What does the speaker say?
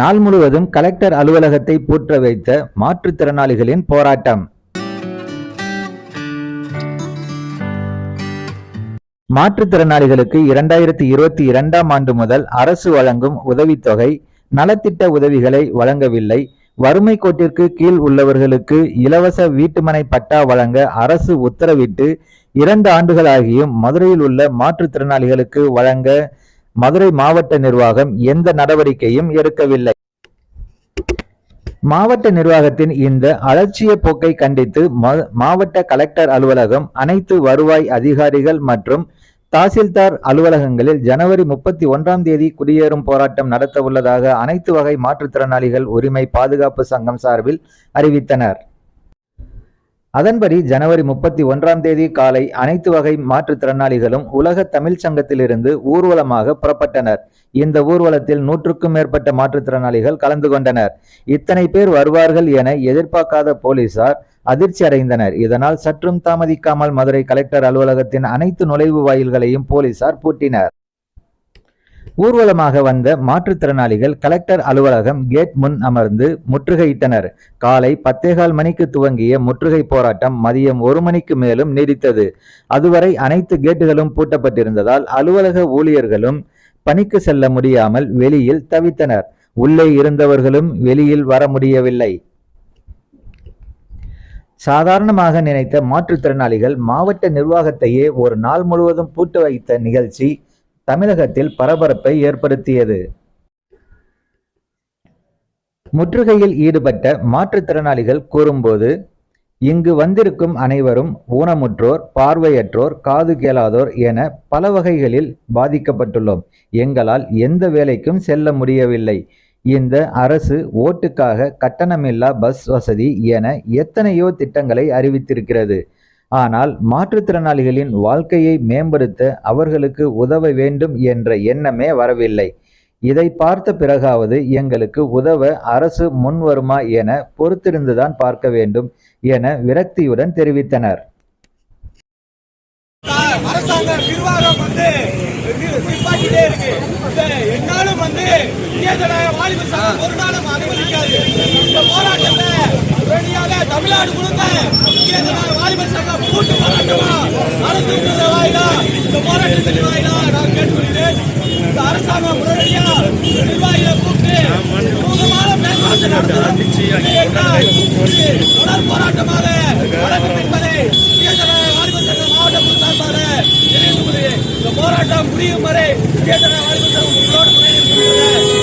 நாள் முழுவதும் கலெக்டர் அலுவலகத்தை போற்ற வைத்த மாற்றுத்திறனாளிகளின் போராட்டம். மாற்றுத்திறனாளிகளுக்கு இரண்டாயிரத்தி இருபத்தி இரண்டாம் ஆண்டு முதல் அரசு வழங்கும் உதவித்தொகை நலத்திட்ட உதவிகளை வழங்கவில்லை. வறுமை கோட்டிற்கு கீழ் உள்ளவர்களுக்கு இலவச வீட்டுமனை பட்டா வழங்க அரசு உத்தரவிட்டு இரண்டு ஆண்டுகளாகியும் மதுரையில் உள்ள மாற்றுத்திறனாளிகளுக்கு வழங்க மதுரை மாவட்ட நிர்வாகம் எந்த நடவடிக்கையும் எடுக்கவில்லை. மாவட்ட நிர்வாகத்தின் இந்த அலட்சிய போக்கை கண்டித்து மாவட்ட கலெக்டர் அலுவலகம் அனைத்து வருவாய் அதிகாரிகள் மற்றும் தாசில்தார் அலுவலகங்களில் ஜனவரி முப்பத்தி ஒன்றாம் தேதி குடியேறும் போராட்டம் நடத்த உள்ளதாக அனைத்து வகை மாற்றுத்திறனாளிகள் உரிமை பாதுகாப்பு சங்கம் சார்பில் அறிவித்தனர். அதன்படி ஜனவரி முப்பத்தி ஒன்றாம் தேதி காலை அனைத்து வகை மாற்றுத்திறனாளிகளும் உலக தமிழ்ச்சங்கத்திலிருந்து ஊர்வலமாக புறப்பட்டனர். இந்த ஊர்வலத்தில் நூற்றுக்கும் மேற்பட்ட மாற்றுத்திறனாளிகள் கலந்து கொண்டனர். இத்தனை பேர் வருவார்கள் என எதிர்பார்க்காத போலீசார் அதிர்ச்சி அடைந்தனர். இதனால் சற்றும் தாமதிக்காமல் மதுரை கலெக்டர் அலுவலகத்தின் அனைத்து நுழைவு வாயில்களையும் போலீசார் பூட்டினர். ஊர்வலமாக வந்த மாற்றுத்திறனாளிகள் கலெக்டர் அலுவலகம் கேட் முன் அமர்ந்து முற்றுகையிட்டனர். காலை பத்தேகால் மணிக்கு துவங்கிய முற்றுகை போராட்டம் மதியம் ஒரு மணிக்கு மேலும் நீடித்தது. அதுவரை அனைத்து கேட்டுகளும் பூட்டப்பட்டிருந்ததால் அலுவலக ஊழியர்களும் பணிக்கு செல்ல முடியாமல் வெளியில் தவித்தனர். உள்ளே இருந்தவர்களும் வெளியில் வர முடியவில்லை. சாதாரணமாக நினைத்த மாற்றுத்திறனாளிகள் மாவட்ட நிர்வாகத்தையே ஒரு நாள் முழுவதும் பூட்டு வைத்த நிகழ்ச்சி தமிழகத்தில் பரபரப்பை ஏற்படுத்தியது. முற்றுகையில் ஈடுபட்ட மாற்றுத்திறனாளிகள் கூறும்போது இங்கு வந்திருக்கும் அனைவரும் ஊனமுற்றோர் பார்வையற்றோர் காது கேளாதோர் என பல வகைகளில் பாதிக்கப்பட்டுள்ளோம். எங்களால் எந்த வேலைக்கும் செல்ல முடியவில்லை. இந்த அரசு ஓட்டுக்காக கட்டணமில்லா பஸ் வசதி என எத்தனையோ திட்டங்களை அறிவித்திருக்கிறது. ஆனால் மாற்றுத்திறனாளிகளின் வாழ்க்கையை மேம்படுத்த அவர்களுக்கு உதவ வேண்டும் என்ற எண்ணமே வரவில்லை. இதை பார்த்த பிறகாவது எங்களுக்கு உதவ அரசு முன் வருமா என பொறுத்திருந்துதான் பார்க்க வேண்டும் என விரக்தியுடன் தெரிவித்தனர். அரசாங்க நிர்வாகம் வந்து இருக்கு. என்னாலும் வந்து இந்திய சங்கம் ஒரு நாளும் அனுமதிக்காது. இந்த போராட்டத்தை தமிழ்நாடு முழுக்க இந்திய வாலிப சங்கம் கூட்டு போராட்டமா அரசு உத்தரவு வாயிலா இந்த போராட்டத்தின் வாயிலா நான் கேட்டுக்கொள்கிறேன் இந்த அரசாங்கம் உடனடியா நிர்வாகிகளை கூப்பிட்டு சுமூகமான பேச்சுவார்த்தை நடத்தணும் தொடர் போராட்டமாக நடக்கும் என்பதை மாவட்ட குழு சார்பாக தெரிவித்துக் கொள்கிறேன். இந்த போராட்டம் முடியும் வரை இந்திய சங்கம் உங்களோடு